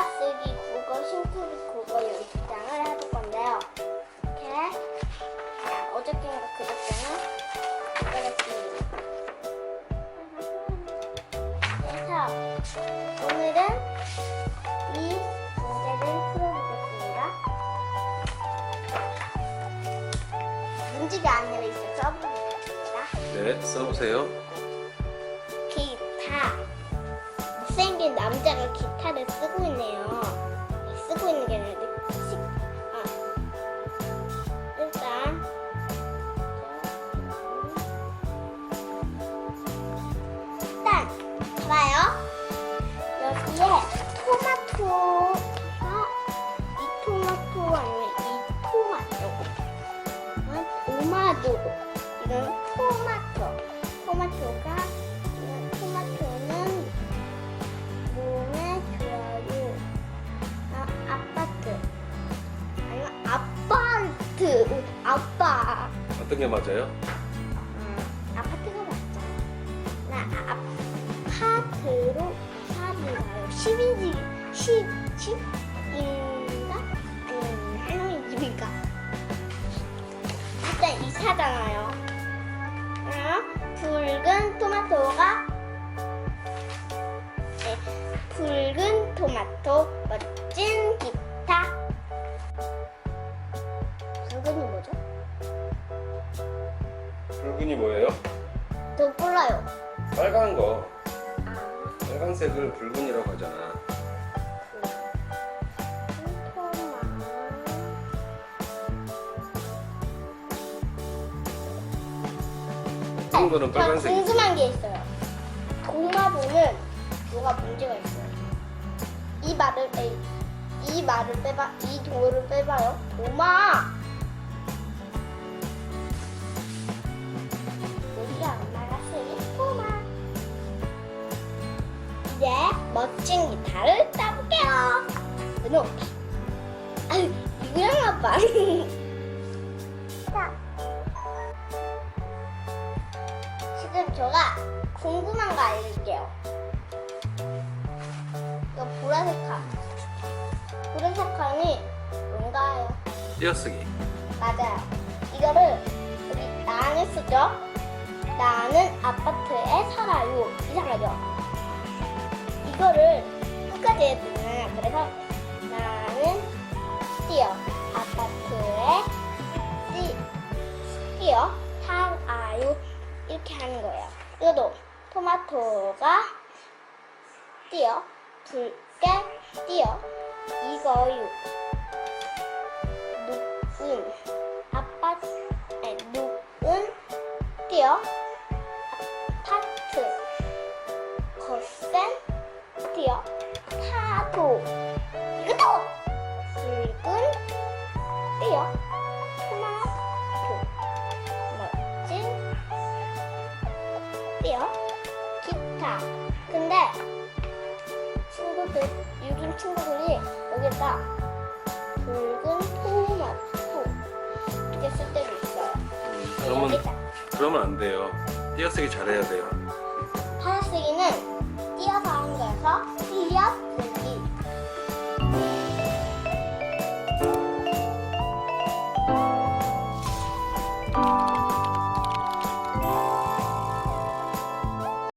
띄어쓰기 국어, 심플 국어 연습장을 해볼 건데요. 이렇게 자, 어저께인가 그저께는 그랬습니다. 그래서 오늘은 이 문제를 풀어보겠습니다. 문제가 아니라 있어서 풀어보겠습니다. 네, 써보세요. 남자가 기타를 쓰고 있네요. 쓰고 있는 게 아니라 시, 아. 일단 일단 봐요. 여기에 토마토가 이 토마토 아니면 이 토마토. 어? 토마토. 이건 토마토. 토마토가 어떤 게 맞아요? 음, 아파트가 맞죠. 나 아파트로 살인가요? 10인지 10, 10인가? 아니면 할머니 집인가? 일단 이사잖아요. 어? 붉은 토마토가 네, 붉은 토마토 붉은이 뭐예요? 저 몰라요. 빨간 거. 아. 빨간색을 붉은이라고 하잖아. 붉은 거는 빨간색이지. 궁금한 게 있어요. 도마도는 뭐가 문제가 있어요. 이 말을 에이, 이 말을 빼봐, 이 도를 빼봐요. 도마. 이제 멋진 기타를 따볼게요. 은호. 아유, 이구영 아빠. 자. 지금 제가 궁금한 거 알려줄게요. 이거 보라색 칸. 보라색 칸이 뭔가요? 띄어쓰기. 맞아요. 이거를 우리 나는 쓰죠? 나는 아파트에 살아요. 이상하죠? 이거를 끝까지 해주면 그래서 나는 뛰어 아파트에 뛰, 뛰어 살아요. 이렇게 하는 거예요. 이것도 토마토가 뛰어 붉게 뛰어 이거요. 누군 아빠 아니 누군 뛰어 아파트 거센 뛰어 파도. 이것도. 붉은 뛰어 토마토 멋진 뛰어 기타. 근데 친구들 요즘 친구들이 여기다 붉은 토마토 이렇게 쓸 때도 있어요. 그러면 여기다. 그러면 안 돼요. 띄어쓰기 잘해야 돼요.